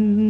Mm-hmm.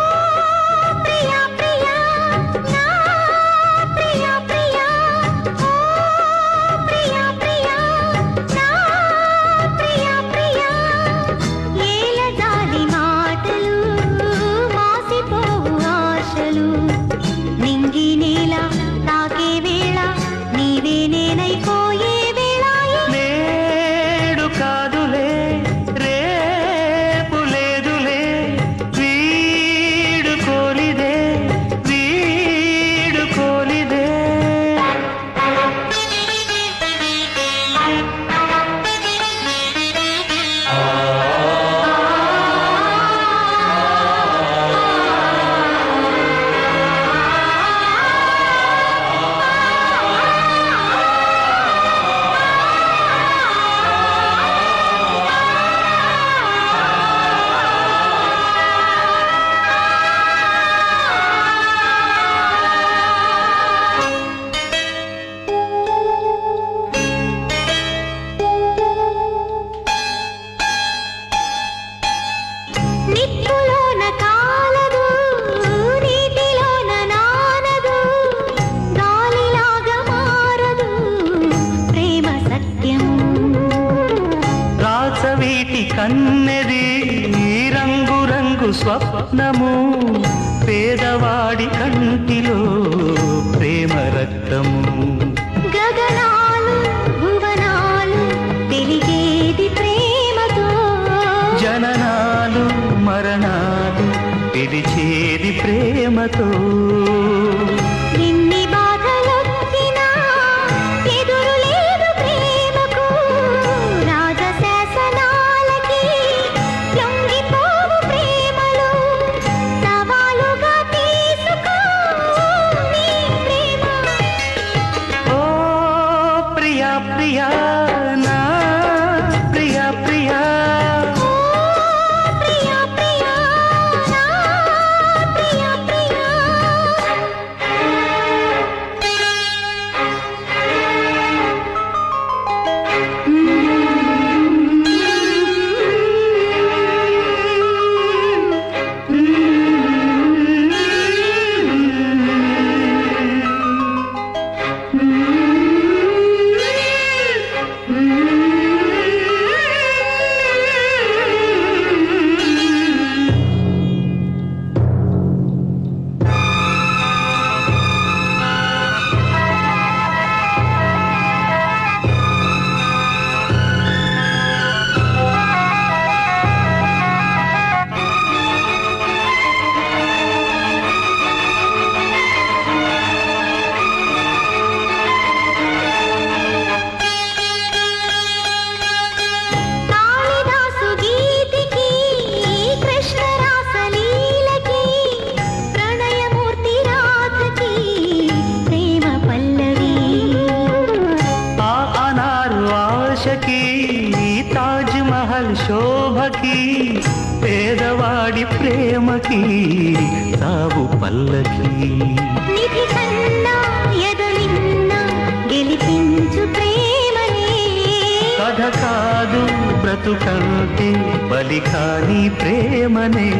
కన్నెది ఈ రంగు రంగు స్వప్నము. పేదవాడి కంటిలో ప్రేమ రక్తము. గగనాలు భువనాలు పెరిగేది ప్రేమతో. జననాలు మరణాలు పిలిచేది ప్రేమతో. పేదవాడి ప్రేమకి తావు పల్లకి. కథ కాదు బ్రతుకంటే బలి కాని ప్రేమనే.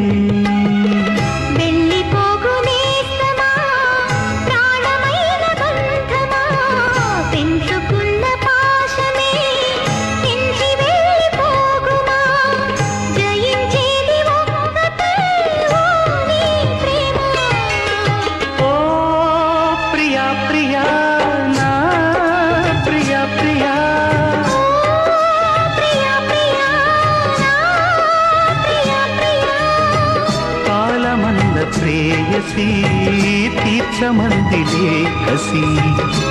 కసి తీర్చమందిలే కసి.